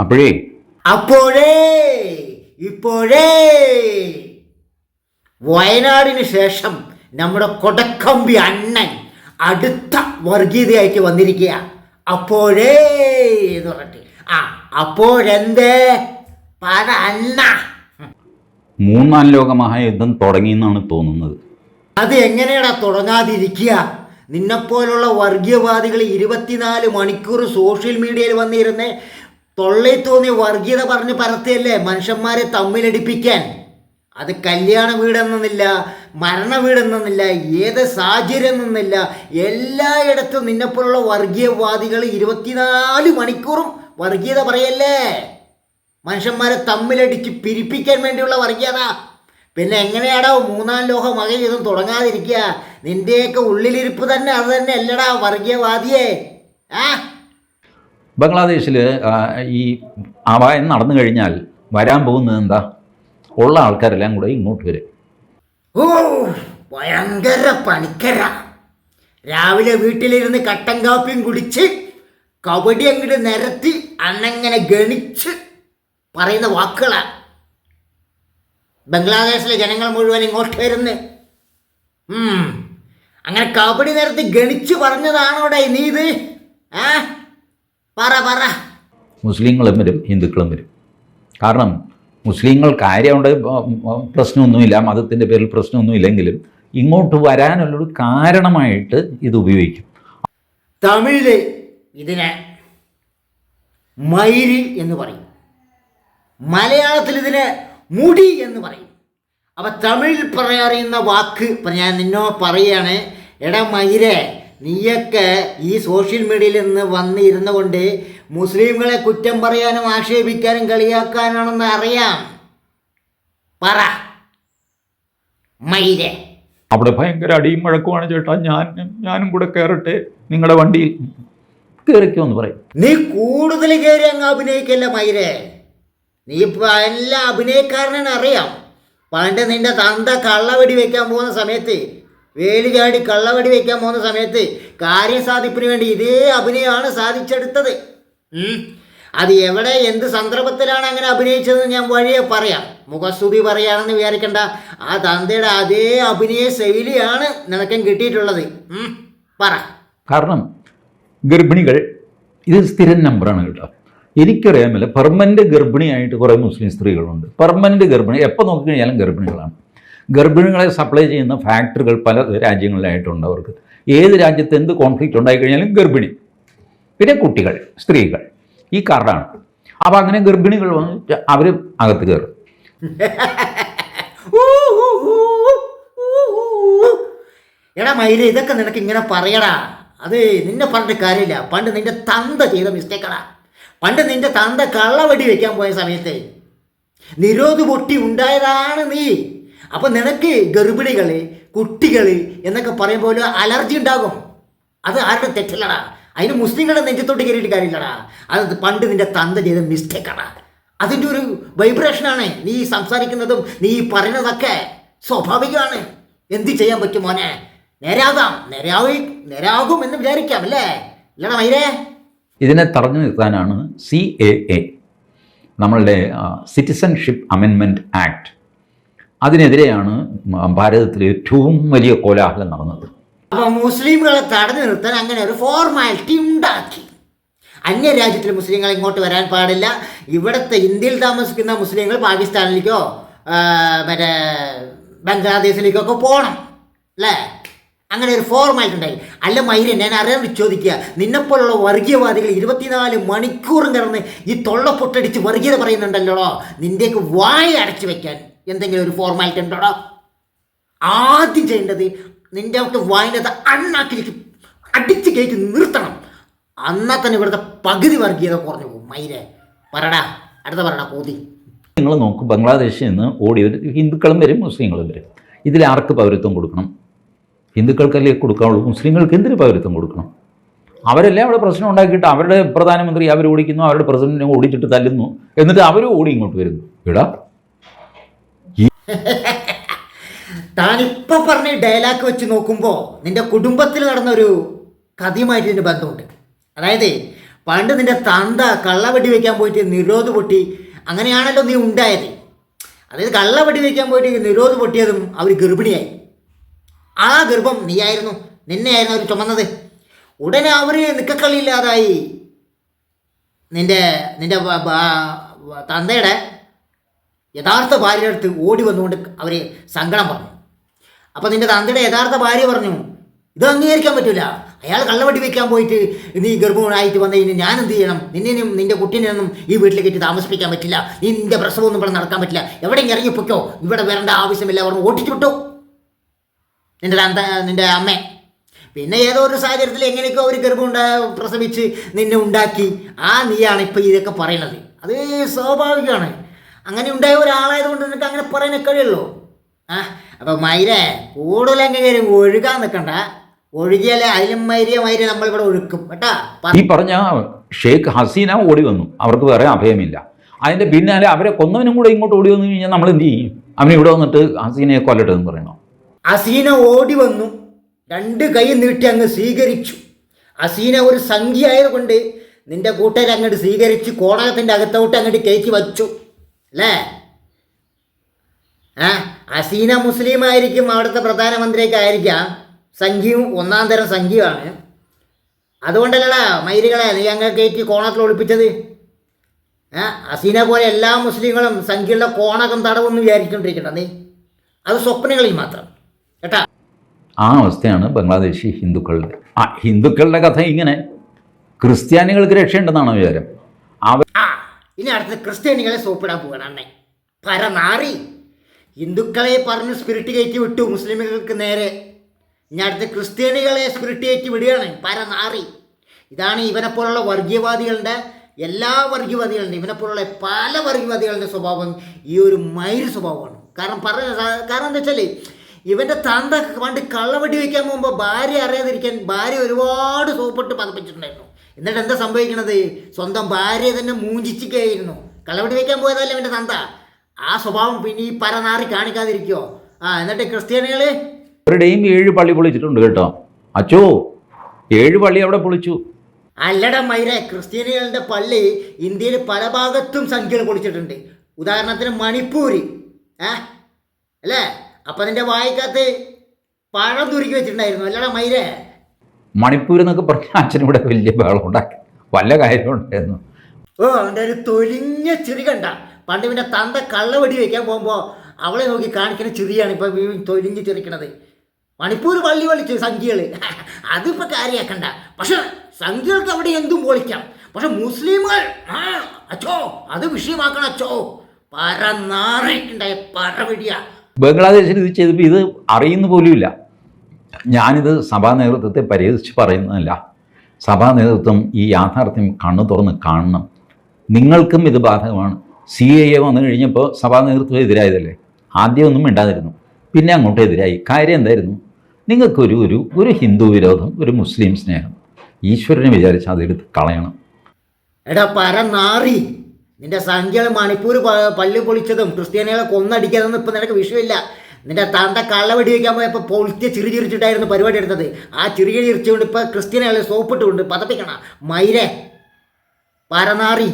അപ്പോഴേ. അപ്പോഴേ ഇപ്പോഴേ. വയനാടിന് ശേഷം നമ്മുടെ കൊടക്കമ്പി അണ്ണൻ അടുത്ത വർഗീയതയായിട്ട് വന്നിരിക്കുക അപ്പോഴേ എന്ന് പറഞ്ഞിട്ട്. ആ അപ്പോഴെന്തേ? പറ അണ്ണ. മൂന്നാം ലോക മഹായുദ്ധം തുടങ്ങി എന്നാണ് തോന്നുന്നത്. അത് എങ്ങനെയാടാ തുടങ്ങാതിരിക്കുക? നിന്നെപ്പോലുള്ള വർഗീയവാദികൾ ഇരുപത്തിനാല് മണിക്കൂർ സോഷ്യൽ മീഡിയയിൽ വന്നിരുന്ന് തൊള്ളയിൽ തോന്നിയ വർഗീയത പറഞ്ഞ് പരത്തിയല്ലേ മനുഷ്യന്മാരെ തമ്മിലടിപ്പിക്കാൻ? അത് കല്യാണ വീടെന്നില്ല മരണ വീടെന്നില്ല ഏത് സാഹചര്യം എന്നില്ല എല്ലായിടത്തും നിന്നെപ്പോലുള്ള വർഗീയവാദികൾ ഇരുപത്തിനാല് മണിക്കൂറും വർഗീയത പറയല്ലേ? മനുഷ്യന്മാരെ തമ്മിലടിച്ച് പിരിപ്പിക്കാൻ വേണ്ടിയുള്ള വർഗീയത. പിന്നെ എങ്ങനെയാടാ മൂന്നാം ലോക മകയുദ്ധം തുടങ്ങാതിരിക്കുക? നിന്റെയൊക്കെ ഉള്ളിലിരിപ്പ് തന്നെ അത് തന്നെ അല്ലടാ വർഗീയവാദിയെ. ആ? ബംഗ്ലാദേശിൽ ഈ അപായം നടന്നു കഴിഞ്ഞാൽ വരാൻ പോകുന്നത് എന്താ? ഉള്ള ആൾക്കാരെല്ലാം കൂടെ ഇങ്ങോട്ട് വരും. ഓ ഭയങ്കര പണിക്കര. രാവിലെ വീട്ടിലിരുന്ന് കട്ടൻ കാപ്പിയും കുടിച്ച് കബഡി അങ്ങോട്ട് നിരത്തി അന്നങ്ങനെ ഗണിച്ച് പറയുന്ന വാക്കുകളാ. ബംഗ്ലാദേശിലെ ജനങ്ങൾ മുഴുവൻ ഇങ്ങോട്ട് വരുന്ന്. അങ്ങനെ കബഡി നിരത്തി ഗണിച്ച് പറഞ്ഞതാണോടെ നീ ഇത്? ആ? പറ പറ. മുസ്ലിങ്ങളും വരും ഹിന്ദുക്കളും വരും. കാരണം മുസ്ലിങ്ങൾ കാര്യമുണ്ട് പ്രശ്നമൊന്നുമില്ല മതത്തിന്റെ പേരിൽ പ്രശ്നമൊന്നുമില്ലെങ്കിലും ഇങ്ങോട്ട് വരാനുള്ളൊരു കാരണമായിട്ട് ഇത് ഉപയോഗിക്കും. തമിഴിൽ ഇതിനെ മയിരി എന്ന് പറയും. മലയാളത്തിൽ ഇതിനെ മുടി എന്ന് പറയും. അപ്പം തമിഴിൽ പറയാറിയുന്ന വാക്ക് ഇപ്പം ഞാൻ നിന്നോ പറയുകയാണ് എടാ മയിരെ നീയൊക്കെ ഈ സോഷ്യൽ മീഡിയയിൽ നിന്ന് വന്നിരുന്നു കൊണ്ട് മുസ്ലിങ്ങളെ കുറ്റം പറയാനും ആക്ഷേപിക്കാനും കളിയാക്കാനാണെന്ന് അറിയാം. പറ. മൈരേ. അവിടെ ഭയങ്കര അടിയും മഴക്കുമാണ് ചേട്ടാ. ഞാൻ ഞാനും കൂടെ കയറട്ടെ നിങ്ങളുടെ വണ്ടിയിൽ കയറിക്കോ എന്ന് പറയും. നീ കൂടുതൽ കയറി അങ്ങ് അഭിനയിക്കല്ല മൈരേ? നീ ഇപ്പൊ എല്ലാ അഭിനയക്കാരനും അറിയാം. പണ്ട് നിന്റെ തന്ത കള്ളവടി വെക്കാൻ പോകുന്ന സമയത്ത് വേലി ചാടി കള്ളവടി വെക്കാൻ പോകുന്ന സമയത്ത് കാര്യം സാധിപ്പിന് വേണ്ടി ഇതേ അഭിനയമാണ് സാധിച്ചെടുത്തത്. അത് എവിടെ എന്ത് സന്ദർഭത്തിലാണ് അങ്ങനെ അഭിനയിച്ചതെന്ന് ഞാൻ വഴിയെ പറയാം. മുഖസ്തുതി പറയാണെന്ന് വിചാരിക്കണ്ട. ആ തന്തയുടെ അതേ അഭിനയ ശൈലിയാണ് നിനക്കും കിട്ടിയിട്ടുള്ളത്. പറ. കാരണം ഗർഭിണികൾ ഇത് സ്ഥിരം നമ്പറാണ് കേട്ടോ. എനിക്കറിയാമല്ല പെർമനന്റ് ഗർഭിണിയായിട്ട് കുറേ മുസ്ലിം സ്ത്രീകളുണ്ട്. പെർമനന്റ് ഗർഭിണി എപ്പോൾ നോക്കിക്കഴിഞ്ഞാലും ഗർഭിണികളാണ്. ഗർഭിണികളെ സപ്ലൈ ചെയ്യുന്ന ഫാക്ടറികൾ പല രാജ്യങ്ങളിലായിട്ടുണ്ട് അവർക്ക്. ഏത് രാജ്യത്ത് എന്ത് കോൺഫ്ലിക്റ്റ് ഉണ്ടായിക്കഴിഞ്ഞാലും ഗർഭിണി. പിന്നെ കുട്ടികൾ സ്ത്രീകൾ. ഈ കാർഡാണ്. അപ്പോൾ അങ്ങനെ ഗർഭിണികൾ വന്ന് അവർ അകത്ത് കയറും. എടാ മയിൽ ഇതൊക്കെ നിനക്ക് ഇങ്ങനെ പറയടാ. അത് നിന്നെ പറഞ്ഞിട്ട് കാര്യമില്ല. പണ്ട് നിന്റെ തന്ത ചെയ്ത മിസ്റ്റേക്കടാ പണ്ട് നിന്റെ തന്ത കള്ളവടി വെക്കാൻ പോയ സമയത്ത് നിരോധ പൊട്ടി ഉണ്ടായതാണ് നീ. അപ്പൊ നിനക്ക് ഗർഭിണികൾ കുട്ടികൾ എന്നൊക്കെ പറയുമ്പോൾ അലർജി ഉണ്ടാകും. അത് ആരുടെ തെറ്റല്ലടാ? അതിന് മുസ്ലിങ്ങളുടെ നെഞ്ചത്തോട്ട് കയറിയിട്ട് കാര്യമില്ലടാ. അത് പണ്ട് നിന്റെ തന്ത ചെയ്ത മിസ്റ്റേക്കാടാ അതിന്റെ ഒരു വൈബ്രേഷനാണ് നീ സംസാരിക്കുന്നതും നീ പറയുന്നതൊക്കെ സ്വാഭാവികമാണ്. എന്ത് ചെയ്യാൻ പറ്റും മോനെ? നേരാകാം. നേരാവി നേരാകും എന്ന് വിചാരിക്കാം അല്ലേ? ഇല്ലടാ മൈരേ. ഇതിനെ തടഞ്ഞു നിർത്താനാണ് സി എ എ. നമ്മളുടെ സിറ്റിസൺഷിപ്പ് അമെൻമെന്റ് ആക്ട് അതിനെതിരെയാണ് ഭാരതത്തിൽ ഏറ്റവും വലിയ കോലാഹലം നടന്നത്. അപ്പൊ മുസ്ലിംകളെ തടഞ്ഞു നിർത്താൻ അങ്ങനെ ഒരു ഫോർമാലിറ്റി ഉണ്ടാക്കി. അന്യ അന്യരാജ്യത്തിലെ മുസ്ലിങ്ങൾ ഇങ്ങോട്ട് വരാൻ പാടില്ല. ഇവിടുത്തെ ഇന്ത്യയിൽ താമസിക്കുന്ന മുസ്ലിങ്ങൾ പാകിസ്ഥാനിലേക്കോ മറ്റേ ബംഗ്ലാദേശിലേക്കോ ഒക്കെ പോകണം അല്ലേ? അങ്ങനെ ഒരു ഫോർമാലിറ്റി ഉണ്ടായി. അല്ല മൈരൻ ഞാൻ അറിയാൻ ചോദിക്കുക. നിന്നെപ്പോലുള്ള വർഗീയവാദികൾ ഇരുപത്തിനാല് മണിക്കൂറും കിടന്ന് ഈ തൊള്ള പൊട്ടടിച്ച് വർഗീയത പറയുന്നുണ്ടല്ലോ നിന്റെയൊക്കെ വായ അടച്ചു വെക്കാൻ. എന്തെങ്കിലും ഒരു ഫോർമാലിറ്റി ഉണ്ടോടാ? ആദ്യം ചെയ്യേണ്ടത് നിന്റെ ഒക്കെ വായിന്റെ അണ്ണാക്കിലേക്ക് അടിച്ച് കയറ്റി നിർത്തണം. അന്നാ തന്നെ ഇവിടുത്തെ പകുതി വർഗീയത കുറഞ്ഞു പോകും. മൈരെ പറടാ അടുത്ത പറടാ കോതി നിങ്ങൾ നോക്കും ബംഗ്ലാദേശിൽ നിന്ന് ഓടി ഹിന്ദുക്കളും വരും മുസ്ലിങ്ങളും വരും. ഇതിൽ ആർക്ക് പൗരത്വം കൊടുക്കണം? ഹിന്ദുക്കൾക്കല്ലേ കൊടുക്കാവുള്ളൂ? മുസ്ലിങ്ങൾക്ക് എന്തിന് പൗരത്വം കൊടുക്കണം? അവരല്ലേ അവിടെ പ്രശ്നം ഉണ്ടാക്കിയിട്ട് അവരുടെ പ്രധാനമന്ത്രി അവർ ഓടിക്കുന്നു അവരുടെ പ്രസിഡന്റിനെ ഓടിച്ചിട്ട് തല്ലുന്നു. എന്നിട്ട് അവരും ഓടി ഇങ്ങോട്ട് വരുന്നു. ഇടാ താനിപ്പോൾ പറഞ്ഞ ഡയലോഗ് വെച്ച് നോക്കുമ്പോൾ നിന്റെ കുടുംബത്തിൽ നടന്ന ഒരു കഥയുമായിട്ട് ഇതിന് ബന്ധമുണ്ട്. അതായത് പണ്ട് നിന്റെ തന്ത കള്ള വെടി വെക്കാൻ പോയിട്ട് നിരോധ് പൊട്ടി അങ്ങനെയാണല്ലോ നീ ഉണ്ടായത്. അതായത് കള്ള വെടി വെക്കാൻ പോയിട്ട് നിരോധ് പൊട്ടിയതും അവർ ഗർഭിണിയായി. ആ ഗർഭം നീയായിരുന്നു നിന്നെയായിരുന്നു അവർ ചുമന്നത്. ഉടനെ അവർ നിക്കക്കളിയില്ലാതായി ബ- ബ- തന്തയുടെ യഥാർത്ഥ ഭാര്യയുടെ അടുത്ത് ഓടി വന്നുകൊണ്ട് അവരെ സങ്കടം പറഞ്ഞു. അപ്പോൾ നിന്റെ തന്തയുടെ യഥാർത്ഥ ഭാര്യ പറഞ്ഞു ഇത് അംഗീകരിക്കാൻ പറ്റില്ല അയാൾ കള്ളവട്ടി വയ്ക്കാൻ പോയിട്ട് നീ ഗർഭവനായിട്ട് വന്നു കഴിഞ്ഞാൽ ഞാൻ എന്ത് ചെയ്യണം? നിന്നെയും നിന്റെ കുട്ടീനെയൊന്നും ഈ വീട്ടിലേക്ക് കയറ്റി താമസിപ്പിക്കാൻ പറ്റില്ല. നിന്റെ പ്രസവമൊന്നും ഇവിടെ നടക്കാൻ പറ്റില്ല. എവിടെയെങ്കിലും ഇറങ്ങിപ്പോയ്ക്കോ ഇവിടെ വരേണ്ട ആവശ്യമില്ല. പറഞ്ഞു ഓട്ടിച്ചു വിട്ടു. നിന്റെ തന്ത നിന്റെ അമ്മ. പിന്നെ ഏതോ ഒരു സാഹചര്യത്തിൽ എങ്ങനെയൊക്കെ ഒരു ഗർഭം ഉണ്ടാ പ്രസവിച്ച് നിന്നെ ഉണ്ടാക്കി. ആ നീയാണ് ഇപ്പം ഇതൊക്കെ പറയണത് അത് സ്വാഭാവികമാണ്. അങ്ങനെ ഉണ്ടായ ഒരാളായതുകൊണ്ട് നിനക്ക് അങ്ങനെ പറയാനേ കഴിയുള്ളൂ. ആ അപ്പോൾ മൈരെ കൂടുതൽ കയറി ഒഴുകാൻ നിൽക്കണ്ട. ഒഴുകിയാലേ അതിലും മൈരിയ മൈര നമ്മളിവിടെ ഒഴുക്കും കേട്ടാ. ഈ പറഞ്ഞ ഷെയ്ഖ് ഹസീന ഓടി വന്നു. അവർക്ക് വേറെ അഭയമില്ല. അതിന്റെ പിന്നാലെ അവരെ കൊന്നവനും കൂടെ ഇങ്ങോട്ട് ഓടി വന്നു കഴിഞ്ഞാൽ നമ്മൾ എന്ത് ചെയ്യും? അവൻ ഇവിടെ വന്നിട്ട് ഹസീനയെ കൊല്ലട്ടെ എന്ന് പറയണോ? ഹസീന ഓടി വന്നു. രണ്ട് കൈ നീട്ടി അങ്ങ് സ്വീകരിച്ചു. ഹസീന ഒരു സംഖ്യ ആയതുകൊണ്ട് നിന്റെ കൂട്ടുകാരെ അങ്ങോട്ട് സ്വീകരിച്ച് കോടകത്തിന്റെ അകത്തോട്ട് അങ്ങോട്ട് കയറ്റി വച്ചു. അല്ലേ ആ അസീന മുസ്ലിം ആയിരിക്കും അവിടുത്തെ പ്രധാനമന്ത്രിയൊക്കെ ആയിരിക്കാം. സംഖ്യയും ഒന്നാം തരം സംഖ്യയാണ് അതുകൊണ്ടല്ലടാ മൈരികളെ നീ അങ്ങ് കയറ്റി കോണത്തിൽ ഒളിപ്പിച്ചത്. ആ അസീന പോലെ എല്ലാ മുസ്ലിങ്ങളും സംഖ്യയുള്ള കോണകം തടവെന്ന് വിചാരിച്ചുകൊണ്ടിരിക്കണ്ട നീ. അത് സ്വപ്നങ്ങളിൽ മാത്രം. കേട്ടാ? ആ അവസ്ഥയാണ് ബംഗ്ലാദേശി ഹിന്ദുക്കളുടെ. ആ ഹിന്ദുക്കളുടെ കഥ ഇങ്ങനെ ക്രിസ്ത്യാനികൾക്ക് രക്ഷയുണ്ടെന്നാണ് വിചാരം അവർ ഇനി അടുത്ത ക്രിസ്ത്യാനികളെ സോപ്പിടാൻ പോകണം അണ്ണേ. പരനാറി. ഹിന്ദുക്കളെ പറഞ്ഞ് സ്പിരിറ്റ് കയറ്റി വിട്ടു മുസ്ലിമുകൾക്ക് നേരെ. ഇനി അടുത്ത് ക്രിസ്ത്യാനികളെ സ്പിരിറ്റ് കയറ്റി വിടുകയാണ് പരനാറി. ഇതാണ് ഇവനെപ്പോലുള്ള വർഗീയവാദികളുടെ എല്ലാ വർഗീയവാദികളുടെ ഇവനെപ്പോലുള്ള പല വർഗീയവാദികളുടെ സ്വഭാവം ഈ ഒരു മൈര് സ്വഭാവമാണ്. കാരണം പറഞ്ഞ കാരണം എന്താ വെച്ചാൽ ഇവന്റെ തന്ത പണ്ട് കള്ളവടി വയ്ക്കാൻ പോകുമ്പോൾ ഭാര്യ അറിയാതിരിക്കാൻ ഭാര്യ ഒരുപാട് സോപ്പിട്ട് പതപ്പിച്ചിട്ടുണ്ടായിരുന്നു. എന്നിട്ട് എന്താ സംഭവിക്കണത്? സ്വന്തം ഭാര്യ തന്നെ മൂഞ്ചിച്ചിക്കായിരുന്നു കളവടി വയ്ക്കാൻ പോയതല്ല എന്റെ തന്ത. ആ സ്വഭാവം പിന്നെ ഈ പരനാറി കാണിക്കാതിരിക്കുമോ ആ എന്നിട്ട് ക്രിസ്ത്യാനികൾ അവരുടെയും ഏഴ് പള്ളി പൊളിച്ചിട്ടുണ്ട് കേട്ടോ. അച്ചോ ഏഴ് പള്ളി അവിടെ പൊളിച്ചു. അല്ലട മൈര ക്രിസ്ത്യാനികളുടെ പള്ളി ഇന്ത്യയിൽ പല ഭാഗത്തും സംഖ്യകൾ പൊളിച്ചിട്ടുണ്ട്. ഉദാഹരണത്തിന് മണിപ്പൂര് ഏ? അല്ലേ? അപ്പം അതിന്റെ വായിക്കകത്ത് പഴം തുരുക്കി വെച്ചിട്ടുണ്ടായിരുന്നു. അല്ലടാ മൈരെ. മണിപ്പൂർ എന്നൊക്കെ പറഞ്ഞ അച്ഛനും ഇവിടെ വലിയ ബഹളം ഉണ്ടാക്കി. വല്ല കാര്യമുണ്ടായിരുന്നു ഓ അവന്റെ ഒരു തൊലിഞ്ഞ ചെറിയ കണ്ട. പണ്ട് പിന്നെ തന്ത കള്ളവടി വയ്ക്കാൻ പോകുമ്പോൾ അവളെ നോക്കി കാണിക്കുന്ന ചിരിയാണ് ഇപ്പം തൊലിഞ്ഞ് ചിരിക്കണത്. മണിപ്പൂർ വള്ളി വളിച്ചു സംഖ്യകൾ അതിപ്പോൾ കാര്യമാക്കണ്ട പക്ഷെ സംഖ്യകൾക്ക് അവിടെ എന്തും പൊളിക്കാം. പക്ഷെ അച്ഛോ അച്ചോ അത് വിഷയമാക്കണം അച്ചോ. പരനാറിക്കുണ്ടായ പരവിടിയ ബംഗ്ലാദേശിൽ ഇത് ചെയ്തപ്പോൾ ഇത് അറിയുന്ന പോലുമില്ല. ഞാനിത് സഭാ നേതൃത്വത്തെ പരിഹസിച്ച് പറയുന്നതല്ല. സഭാ നേതൃത്വം ഈ യാഥാർത്ഥ്യം കണ്ണു തുറന്ന് കാണണം. നിങ്ങൾക്കും ഇത് ബാധകമാണ്. സി എ എ വന്നു കഴിഞ്ഞപ്പോൾ സഭാ നേതൃത്വം എതിരായതല്ലേ? ആദ്യമൊന്നും മിണ്ടാതിരുന്നു. പിന്നെ അങ്ങോട്ട് എതിരായി. കാര്യം എന്തായിരുന്നു? നിങ്ങൾക്കൊരു ഒരു ഒരു ഹിന്ദു വിരോധം ഒരു മുസ്ലിം സ്നേഹം. ഈശ്വരനെ വിചാരിച്ച് അതെടുത്ത് കളയണം. എടാ പരനാറി. നിന്റെ സംഖ്യകൾ മണിപ്പൂർ പല്ല് പൊളിച്ചതും ക്രിസ്ത്യാനികളെ കൊന്നടിക്കാതെന്ന് ഇപ്പം നിനക്ക് വിഷയമില്ല. നിന്റെ താണ്ട കള്ള വെടി വയ്ക്കാൻ പോയപ്പോൾ പൊളിച്ച് ചിരി ചിരിച്ചിട്ടായിരുന്നു പരിപാടി എടുത്തത്. ആ ചിരി ചിരിച്ചുകൊണ്ട് ഇപ്പം ക്രിസ്ത്യനെ സോപ്പിട്ടുകൊണ്ട് പതപ്പിക്കണ. മൈരെ പരനാറി.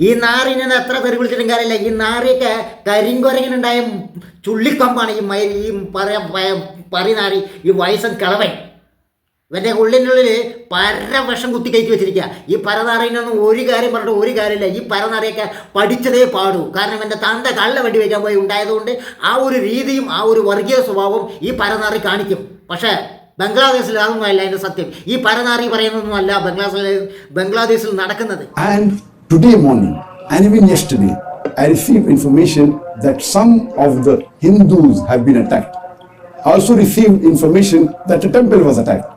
ഈ നാറിനെ എത്ര തെറി വിളിച്ചിട്ടും കാര്യമില്ല. ഈ നാറിയൊക്കെ കരിങ്കൊരങ്ങനുണ്ടായ ചുള്ളിക്കൊമ്പാണ് ഈ മൈ ഈ പറയാ പറി നാറി ഈ വയസ്സൻ കിളവൻ. ഇവന്റെ ഉള്ളിനുള്ളിൽ പര വിഷം കുത്തി കയറ്റി വെച്ചിരിക്കുക ഈ പരനാറിനൊന്നും ഒരു കാര്യം പറഞ്ഞിട്ട് ഒരു കാര്യമില്ല. ഈ പരനാറിയൊക്കെ പഠിച്ചതേ പാടൂ. കാരണം ഇവന്റെ തന്ത കള്ള വെടി വയ്ക്കാൻ പോയി ഉണ്ടായതുകൊണ്ട് ആ ഒരു രീതിയും ആ ഒരു വർഗീയ സ്വഭാവം ഈ പരനാറി കാണിക്കും. പക്ഷേ ബംഗ്ലാദേശിൽ അതൊന്നുമല്ല അതിന്റെ സത്യം. ഈ പരനാറി പറയുന്നതൊന്നുമല്ല ബംഗ്ലാദേശിൽ ബംഗ്ലാദേശിൽ നടക്കുന്നത്. Today morning, and even yesterday, I received information that some of the Hindus have been attacked. I also received information that a temple was attacked.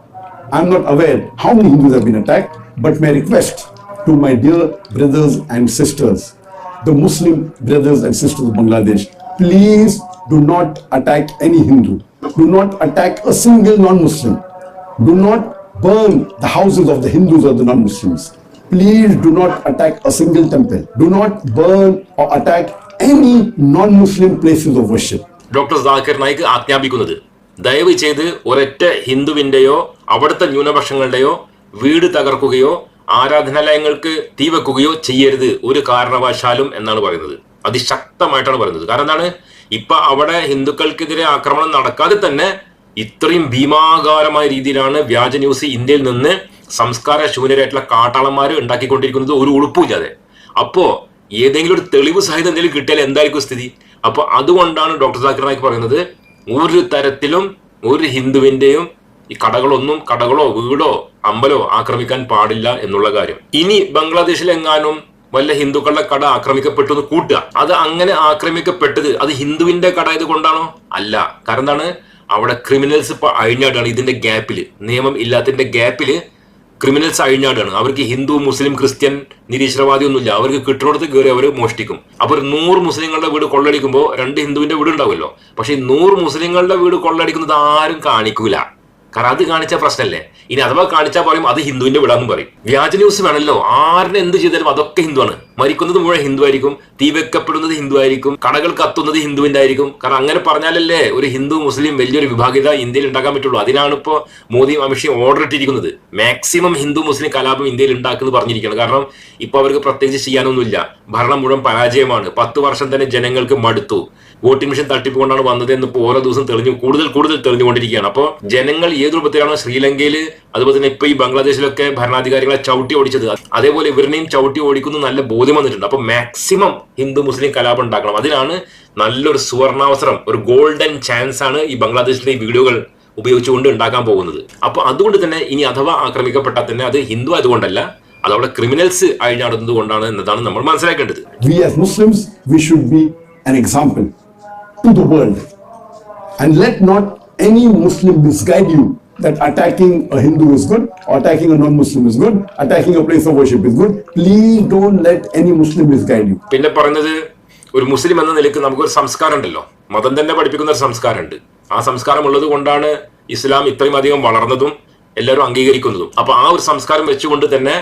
I'm not aware how many Hindus have been attacked, but my request to my dear brothers and sisters, the Muslim brothers and sisters of Bangladesh, please do not attack any Hindu. Do not attack a single non-Muslim. Do not burn the houses of the Hindus or the non-Muslims. Please do not attack a single temple. Do not burn or attack any non-Muslim places of worship. Doctor Zakir Naik ആജ്ഞാപിക്കുന്നത് ദയവ് ചെയ്ത് ഒരൊറ്റ ഹിന്ദുവിന്റെയോ അവിടുത്തെ ന്യൂനപക്ഷങ്ങളുടെയോ വീട് തകർക്കുകയോ ആരാധനാലയങ്ങൾക്ക് തീ വെക്കുകയോ ചെയ്യരുത്. ഒരു കാരണവശാലും എന്നാണ് പറയുന്നത്. അതിശക്തമായിട്ടാണ് പറയുന്നത്. കാരണം എന്താണ്? ഇപ്പൊ അവിടെ ഹിന്ദുക്കൾക്കെതിരെ ആക്രമണം നടക്കാതെ തന്നെ ഇത്രയും ഭീമാകാരമായ രീതിയിലാണ് വ്യാജ ന്യൂസ് ഇന്ത്യയിൽ നിന്ന് സംസ്കാര ശൂന്യരായിട്ടുള്ള കാട്ടാളന്മാർ ഉണ്ടാക്കിക്കൊണ്ടിരിക്കുന്നത് ഒരു ഉളുപ്പുമില്ലാതെ അപ്പോ ഏതെങ്കിലും ഒരു തെളിവ് സഹിതം എന്തെങ്കിലും കിട്ടിയാൽ എന്തായിരിക്കും സ്ഥിതി? അപ്പൊ അതുകൊണ്ടാണ് ഡോക്ടർ സാക്കിർ നായിക്ക് പറയുന്നത് ഒരു തരത്തിലും ഒരു ഹിന്ദുവിന്റെയും ഈ കടകളൊന്നും കടകളോ വീടോ അമ്പലോ ആക്രമിക്കാൻ പാടില്ല എന്നുള്ള കാര്യം. ഇനി ബംഗ്ലാദേശിലെങ്ങാനും വല്ല ഹിന്ദുക്കളുടെ കട ആക്രമിക്കപ്പെട്ടു എന്ന് കൂട്ടുക. അത് അങ്ങനെ ആക്രമിക്കപ്പെട്ടത് അത് ഹിന്ദുവിന്റെ കട ഇത് കൊണ്ടാണോ? അല്ല. കാരണം എന്താണ്? അവിടെ ക്രിമിനൽസ് ഇപ്പൊ അഴിഞ്ഞാടാണ് ഇതിന്റെ ഗ്യാപ്പിൽ നിയമം ഇല്ലാത്തതിന്റെ ഗ്യാപ്പിൽ ക്രിമിനൽസ് അഴിഞ്ഞാടാണ്. അവർക്ക് ഹിന്ദു മുസ്ലിം ക്രിസ്ത്യൻ നിരീശ്വരവാദി ഒന്നുമില്ല അവർക്ക് കിട്ടുന്നിടത്ത് കയറി അവർ മോഷ്ടിക്കും. അപ്പൊ ഒരു നൂറ് മുസ്ലിങ്ങളുടെ വീട് കൊള്ളടിക്കുമ്പോൾ രണ്ട് ഹിന്ദുവിന്റെ വീട് ഉണ്ടാവുമല്ലോ പക്ഷേ നൂറ് മുസ്ലിങ്ങളുടെ വീട് കൊള്ളടിക്കുന്നത് ആരും കാണിക്കൂല. കാരണം അത് കാണിച്ച പ്രശ്നമല്ലേ ഇനി അഥവാ കാണിച്ചാൽ പറയും അത് ഹിന്ദുവിന്റെ വിടാന്ന് പറയും. വ്യാജ ന്യൂസ് വേണമല്ലോ ആരുടെ എന്ത് ചെയ്താലും അതൊക്കെ ഹിന്ദുവാണ്. മരിക്കുന്നത് മുഴുവൻ ഹിന്ദു ആയിരിക്കും. തീ വെക്കപ്പെടുന്നത് ഹിന്ദു ആയിരിക്കും. കടകൾ കത്തുന്നത് ഹിന്ദുവിന്റെ ആയിരിക്കും. കാരണം അങ്ങനെ പറഞ്ഞാലല്ലേ ഒരു ഹിന്ദു മുസ്ലിം വലിയൊരു വിഭാഗിത ഇന്ത്യയിൽ ഉണ്ടാക്കാൻ പറ്റുള്ളൂ. അതിനാണ് ഇപ്പോൾ മോദിയും അമിത്ഷയും ഓർഡർ ഇട്ടിരിക്കുന്നത്. മാക്സിമം ഹിന്ദു മുസ്ലിം കലാപം ഇന്ത്യയിൽ ഉണ്ടാക്കുന്നത് പറഞ്ഞിരിക്കുകയാണ്. കാരണം ഇപ്പൊ അവർക്ക് പ്രത്യേകിച്ച് ചെയ്യാനൊന്നുമില്ല. ഭരണം മുഴുവൻ പരാജയമാണ്. പത്ത് വർഷം തന്നെ ജനങ്ങൾക്ക് മടുത്തു. വോട്ടിംഗ് മെഷീൻ തട്ടിപ്പ് കൊണ്ടാണ് വന്നത് എന്ന് ഓരോ ദിവസം തെളിഞ്ഞു കൂടുതൽ കൂടുതൽ തെളിഞ്ഞുകൊണ്ടിരിക്കുകയാണ്. അപ്പോൾ ജനങ്ങൾ ഏത് രൂപത്തിലാണോ ശ്രീലങ്കയിൽ അതുപോലെ തന്നെ ഇപ്പൊ ഈ ബംഗ്ലാദേശിലൊക്കെ ഭരണാധികാരികളെ ചവിട്ടി ഓടിച്ചത്. അതേപോലെ ഇവരിനെയും ചവിട്ടി ഓടിക്കുന്നു നല്ല ബോധ്യം വന്നിട്ടുണ്ട്. അപ്പോൾ മാക്സിമം ഹിന്ദു മുസ്ലിം കലാപം ഉണ്ടാക്കണം അതിനാണ് നല്ലൊരു സുവർണാവസരം ഒരു ഗോൾഡൻ ചാൻസ് ആണ് ഈ ബംഗ്ലാദേശിലെ ഈ വീഡിയോകൾ ഉപയോഗിച്ചുകൊണ്ട് ഉണ്ടാക്കാൻ പോകുന്നത്. അപ്പൊ അതുകൊണ്ട് തന്നെ ഇനി അഥവാ ആക്രമിക്കപ്പെട്ടാൽ തന്നെ അത് ഹിന്ദു ആയതുകൊണ്ടല്ല അത് അവിടെ ക്രിമിനൽസ് അഴിഞ്ഞാടുന്നത് കൊണ്ടാണ് എന്നതാണ് നമ്മൾ മനസ്സിലാക്കേണ്ടത്. An example. To the world. And let not any Muslim misguide you that attacking a Hindu is good, or attacking a non-Muslim is good, attacking a place of worship is good. Please don't let any Muslim misguide you. പിന്നെ പറഞ്ഞത് ഒരു മുസ്ലിം എന്ന നിലയ്ക്ക് നമുക്കൊരു സംസ്കാരം ഉണ്ടല്ലോ മതം തന്നെ പഠിപ്പിക്കുന്ന ഒരു സംസ്കാരമുണ്ട് ആ സംസ്കാരം ഉള്ളത് കൊണ്ടാണ് ഇസ്ലാം ഇത്രയും അധികം വളർന്നതും എല്ലാവരും അംഗീകരിക്കുന്നതും അപ്പൊ ആ ഒരു സംസ്കാരം വെച്ചുകൊണ്ട് തന്നെ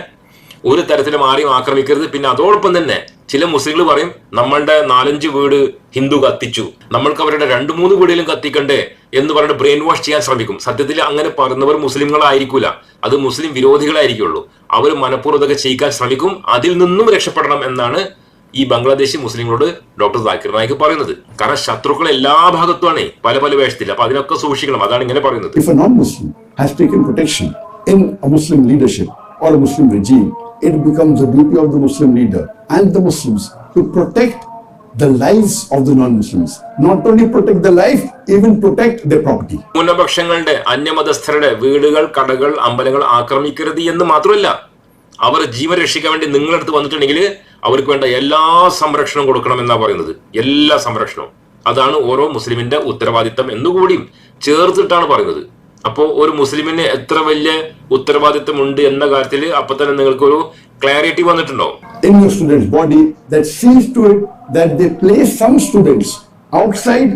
ഒരു തരത്തിലും ആരെയും ആക്രമിക്കരുത്. പിന്നെ അതോടൊപ്പം തന്നെ ചില മുസ്ലിങ്ങൾ പറയും നമ്മളുടെ നാലഞ്ച് വീട് ഹിന്ദു കത്തിച്ചു. നമ്മൾക്ക് അവരുടെ രണ്ട് മൂന്ന് വീടിലും കത്തിക്കണ്ടേ എന്ന് പറഞ്ഞ് ബ്രെയിൻ വാഷ് ചെയ്യാൻ ശ്രമിക്കും. സത്യത്തിൽ അങ്ങനെ പറയുന്നവർ മുസ്ലിങ്ങളായിരിക്കില്ല അത് മുസ്ലിം വിരോധികളായിരിക്കുള്ളൂ. അവർ മനഃപൂർവം ഇതൊക്കെ ചെയ്യിക്കാൻ ശ്രമിക്കും. അതിൽ നിന്നും രക്ഷപ്പെടണം എന്നാണ് ഈ ബംഗ്ലാദേശി മുസ്ലിങ്ങളോട് ഡോക്ടർ സാക്കിർ നായിക്ക് പറയുന്നത്. കാരണം ശത്രുക്കൾ എല്ലാ ഭാഗത്തുമാണ് പല പല വേഷത്തിൽ അപ്പൊ അതിനൊക്കെ സൂക്ഷിക്കണം. അതാണ് ഇങ്ങനെ പറയുന്നത്. If a non-Muslim has taken protection in a Muslim leadership Muslim regime, it becomes the duty of the Muslim leader and the Muslims to protect the lives of the non-Muslims. Not only protect the life, even protect their property. ന്യൂനപക്ഷങ്ങളുടെ അന്യമതസ്ഥരുടെ വീടുകൾ കടകൾ അമ്പലങ്ങൾ ആക്രമിക്കരുത് എന്ന് മാത്രമല്ല അവർ ജീവൻ രക്ഷിക്കാൻ വേണ്ടി നിങ്ങളടുത്ത് വന്നിട്ടുണ്ടെങ്കിൽ അവർക്ക് വേണ്ട എല്ലാ സംരക്ഷണവും കൊടുക്കണം എന്നാ പറയുന്നത് എല്ലാ സംരക്ഷണവും അതാണ് ഓരോ മുസ്ലിമിന്റെ ഉത്തരവാദിത്തം എന്നുകൂടിയും ചേർത്തിട്ടാണ് പറയുന്നത് അപ്പോൾ ഒരു മുസ്ലിമിന് എത്ര വലിയ ഉത്തരവാദിത്വം ഉണ്ട് എന്ന കാര്യത്തിൽ അപ്പൊ തന്നെ നിങ്ങൾക്ക് ഒരു ക്ലാരിറ്റി വന്നിട്ടുണ്ടോ any students body that sees to it that they place some students outside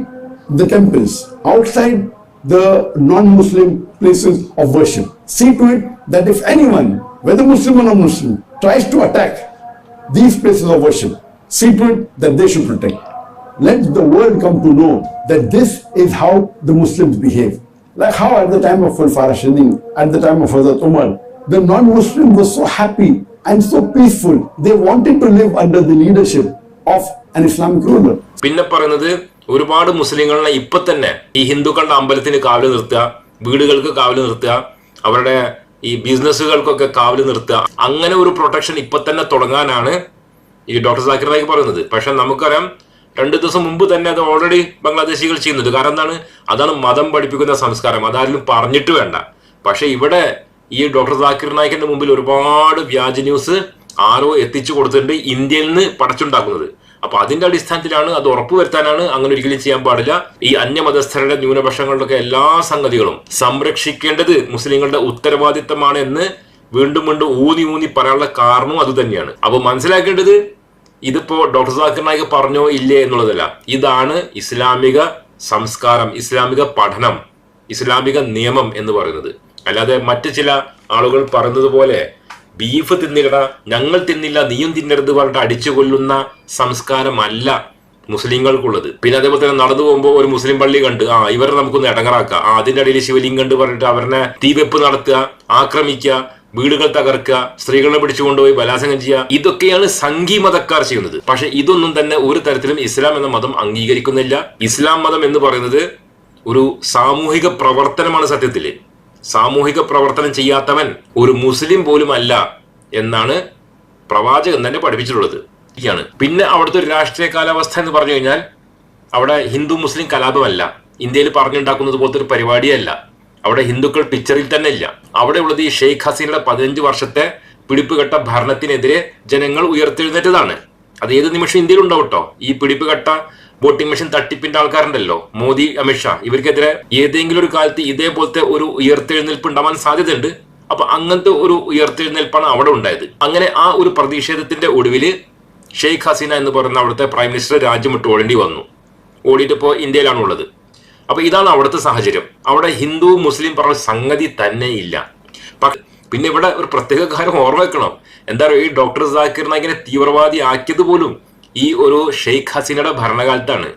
the temples outside the non Muslim places of worship see to it that if any whether Muslim non Muslim tries to attack these places of worship see that they should protect let the world come to know that this is how the Muslims behave Like how at the time of Al-Farashidin, at the time of Hazrat Umar, the non-Muslim was so happy and so peaceful. They wanted to live under the leadership of an Islamic ruler. പിന്നെ പറയുന്നത് ഒരുപാട് മുസ്ലിങ്ങളെ ഇപ്പൊ തന്നെ ഈ ഹിന്ദുക്കളുടെ അമ്പലത്തിന് കാവൽ നിർത്തുക വീടുകൾക്ക് കാവൽ നിർത്തുക അവരുടെ ഈ ബിസിനസ്സുകൾക്കൊക്കെ കാവൽ നിർത്തുക അങ്ങനെ ഒരു പ്രൊട്ടക്ഷൻ ഇപ്പൊ തന്നെ തുടങ്ങാനാണ് ഈ ഡോക്ടർ സാക്കിർ നായിക് പറയുന്നത് പക്ഷെ നമുക്കറിയാം രണ്ട് ദിവസം മുമ്പ് തന്നെ അത് ഓൾറെഡി ബംഗ്ലാദേശികൾ ചെയ്യുന്നുണ്ട്. കാരണം എന്താണ്? അതാണ് മതം പഠിപ്പിക്കുന്ന സംസ്കാരം. അതാരും പറഞ്ഞിട്ട് വേണ്ട. പക്ഷെ ഇവിടെ ഈ ഡോക്ടർ സാക്കിർ നായിക്കിന്റെ മുമ്പിൽ ഒരുപാട് വ്യാജ ന്യൂസ് ആരോ എത്തിച്ചു കൊടുത്തിട്ടുണ്ട് ഇന്ത്യയിൽ നിന്ന് പടച്ചുണ്ടാക്കുന്നത്. അപ്പൊ അതിന്റെ അടിസ്ഥാനത്തിലാണ് അത് ഉറപ്പുവരുത്താനാണ് അങ്ങനെ ഒരിക്കലും ചെയ്യാൻ പാടില്ല. ഈ അന്യമതസ്ഥരുടെ ന്യൂനപക്ഷങ്ങളുടെയൊക്കെ എല്ലാ സംഗതികളും സംരക്ഷിക്കേണ്ടത് മുസ്ലിങ്ങളുടെ ഉത്തരവാദിത്തമാണ് എന്ന് വീണ്ടും വീണ്ടും ഊന്നി ഊന്നി പറയാനുള്ള കാരണവും അത് തന്നെയാണ്. അപ്പൊ മനസ്സിലാക്കേണ്ടത് ഇതിപ്പോ ഡോക്ടർ സാക്കിർ നായിക് പറഞ്ഞോ ഇല്ലേ എന്നുള്ളതല്ല. ഇതാണ് ഇസ്ലാമിക സംസ്കാരം ഇസ്ലാമിക പഠനം ഇസ്ലാമിക നിയമം എന്ന് പറയുന്നത്. അല്ലാതെ മറ്റു ചില ആളുകൾ പറയുന്നത് പോലെ ബീഫ് തിന്നിട ഞങ്ങൾ തിന്നില്ല നീയും തിന്നരുത് പറഞ്ഞിട്ട് അടിച്ചു കൊല്ലുന്ന സംസ്കാരമല്ല മുസ്ലിങ്ങൾക്കുള്ളത്. പിന്നെ അതേപോലെ തന്നെ നടന്നു പോകുമ്പോൾ ഒരു മുസ്ലിം പള്ളി കണ്ട് ആ ഇവരെ നമുക്കൊന്ന് ഇടങ്ങറാക്കാം. ആ അതിന്റെ ഇടയിൽ ശിവലിംഗം കണ്ട് പറഞ്ഞിട്ട് അവരെ തീവെപ്പ് നടത്തുക ആക്രമിക്കുക വീടുകൾ തകർക്കുക സ്ത്രീകളെ പിടിച്ചുകൊണ്ടുപോയി ബലാത്സംഗം ചെയ്യുക ഇതൊക്കെയാണ് സംഘി മതക്കാർ ചെയ്യുന്നത്. പക്ഷെ ഇതൊന്നും തന്നെ ഒരു തരത്തിലും ഇസ്ലാം എന്ന മതം അംഗീകരിക്കുന്നില്ല. ഇസ്ലാം മതം എന്ന് പറയുന്നത് ഒരു സാമൂഹിക പ്രവർത്തനമാണ് സത്യത്തിൽ സാമൂഹിക പ്രവർത്തനം ചെയ്യാത്തവൻ ഒരു മുസ്ലിം പോലും അല്ല എന്നാണ് പ്രവാചകൻ തന്നെ പഠിപ്പിച്ചിട്ടുള്ളത്. ഇതാണ്. പിന്നെ അവിടുത്തെ ഒരു രാഷ്ട്രീയ കാലാവസ്ഥ എന്ന് പറഞ്ഞു കഴിഞ്ഞാൽ അവിടെ ഹിന്ദു മുസ്ലിം കലാപമല്ല. ഇന്ത്യയിൽ പറഞ്ഞുണ്ടാക്കുന്നത് പോലത്തെ ഒരു പരിപാടിയല്ല. അവിടെ ഹിന്ദുക്കൾ പിക്ചറിൽ തന്നെ ഇല്ല. അവിടെ ഉള്ളത് ഈ ഷെയ്ഖ് ഹസീനയുടെ പതിനഞ്ച് വർഷത്തെ പിടിപ്പുകെട്ട ഭരണത്തിനെതിരെ ജനങ്ങൾ ഉയർത്തെഴുന്നേറ്റതാണ്. അത് ഏത് നിമിഷം ഇന്ത്യയിൽ ഉണ്ടാവട്ടോ ഈ പിടിപ്പുകെട്ട വോട്ടിംഗ് മെഷീൻ തട്ടിപ്പിന്റെ ആൾക്കാരുണ്ടല്ലോ മോദി അമിത്ഷാ ഇവർക്കെതിരെ ഏതെങ്കിലും ഒരു കാലത്ത് ഇതേപോലത്തെ ഒരു ഉയർത്തെഴുന്നേൽപ്പ് ഉണ്ടാവാൻ സാധ്യതയുണ്ട്. അപ്പൊ അങ്ങനത്തെ ഒരു ഉയർത്തെഴുന്നേൽപ്പാണ് അവിടെ ഉണ്ടായത്. അങ്ങനെ ആ ഒരു പ്രതിഷേധത്തിന്റെ ഒടുവിൽ ഷെയ്ഖ് ഹസീന എന്ന് പറയുന്ന അവിടുത്തെ പ്രൈം മിനിസ്റ്റർ രാജ്യം വിട്ട് ഓടേണ്ടി വന്നു. ഓടിയിട്ടിപ്പോ ഇന്ത്യയിലാണ് ഉള്ളത് അപ്പൊ ഇതാണ് അവിടുത്തെ സാഹചര്യം. അവിടെ ഹിന്ദു മുസ്ലിം പറഞ്ഞ സംഗതി തന്നെ ഇല്ല. പിന്നെ ഇവിടെ ഒരു പ്രത്യേക കാര്യം ഓർമ്മ വെക്കണം. എന്താ പറയുക ഈ ഡോക്ടർ സാക്കിർ നായിക്കിനെ തീവ്രവാദി ആക്കിയത് പോലും ഈ ഒരു ഷെയ്ഖ് ഹസീനയുടെ ഭരണകാലത്താണ്.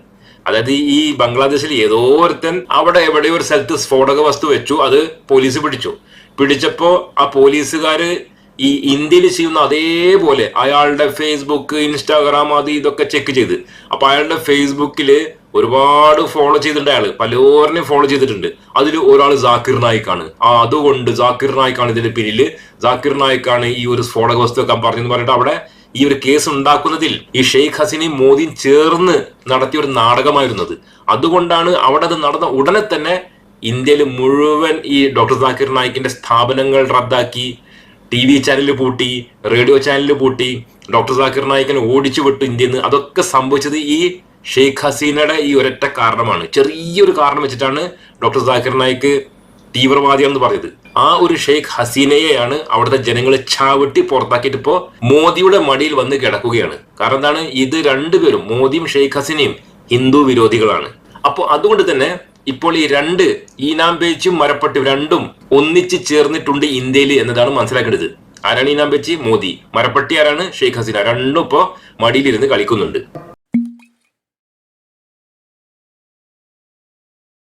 അതായത് ഈ ബംഗ്ലാദേശിൽ ഏതോ ഒരുത്തൻ അവിടെ എവിടെയോ ഒരു സ്ഥലത്ത് സ്ഫോടക വസ്തു വെച്ചു അത് പോലീസ് പിടിച്ചു. പിടിച്ചപ്പോൾ ആ പോലീസുകാര് ഈ ഇന്ത്യയിൽ ചെയ്യുന്ന അതേപോലെ അയാളുടെ ഫേസ്ബുക്ക് ഇൻസ്റ്റാഗ്രാം അത് ഇതൊക്കെ ചെക്ക് ചെയ്ത്. അപ്പൊ അയാളുടെ ഫേസ്ബുക്കിൽ ഒരുപാട് ഫോളോ ചെയ്തിട്ടുണ്ട് അയാൾ. പലോറിനെ ഫോളോ ചെയ്തിട്ടുണ്ട്. അതിൽ ഒരാൾ ജാക്കിർ നായിക്കാണ്. ആ അതുകൊണ്ട് ജാക്കിർ നായിക്കാണ് ഇതിന്റെ പിന്നിൽ ജാക്കിർ നായിക്കാണ് ഈ ഒരു സ്ഫോടക വസ്തു വെക്കാൻ പറഞ്ഞെന്ന് പറഞ്ഞിട്ട് അവിടെ ഈ ഒരു കേസ് ഉണ്ടാക്കുന്നതിൽ ഈ ഷെയ്ഖ് ഹസീനയും മോദിയും ചേർന്ന് നടത്തിയ ഒരു നാടകമായിരുന്നത്. അതുകൊണ്ടാണ് അവിടെ അത് നടന്ന ഉടനെ തന്നെ ഇന്ത്യയിൽ മുഴുവൻ ഈ ഡോക്ടർ ജാക്കിർ നായിക്കിന്റെ സ്ഥാപനങ്ങൾ റദ്ദാക്കി ടി വി ചാനൽ പൂട്ടി റേഡിയോ ചാനൽ പൂട്ടി ഡോക്ടർ ജാക്കിർ നായിക്കിനെ ഓടിച്ചു വിട്ടു ഇന്ത്യയിൽ നിന്ന്. അതൊക്കെ സംഭവിച്ചത് ഈ ഷെയ്ഖ് ഹസീനയുടെ ഈ ഒരൊറ്റ കാരണമാണ്. ചെറിയൊരു കാരണം വെച്ചിട്ടാണ് ഡോക്ടർ സാക്കിർ നായിക്ക് തീവ്രവാദിയാണെന്ന് പറഞ്ഞത്. ആ ഒരു ഷെയ്ഖ് ഹസീനയെയാണ് അവിടുത്തെ ജനങ്ങൾ ചാവിട്ടി പുറത്താക്കിയിട്ട് ഇപ്പോൾ മോദിയുടെ മടിയിൽ വന്ന് കിടക്കുകയാണ്. കാരണം എന്താണ്? ഇത് രണ്ടുപേരും മോദിയും ഷെയ്ഖ് ഹസീനയും ഹിന്ദു വിരോധികളാണ്. അപ്പോൾ അതുകൊണ്ട് തന്നെ ഇപ്പോൾ ഈ രണ്ട് ഈനാം പേച്ചും മരപ്പട്ടും രണ്ടും ഒന്നിച്ച് ചേർന്നിട്ടുണ്ട് ഇന്ത്യയിൽ എന്നതാണ് മനസ്സിലാക്കേണ്ടത്. ആരാണ് ഈനാം പേച്ച്? മോദി. മരപ്പട്ടി ആരാണ്? ഷെയ്ഖ് ഹസീന. രണ്ടും ഇപ്പോ മടിയിലിരുന്ന് കളിക്കുന്നുണ്ട്.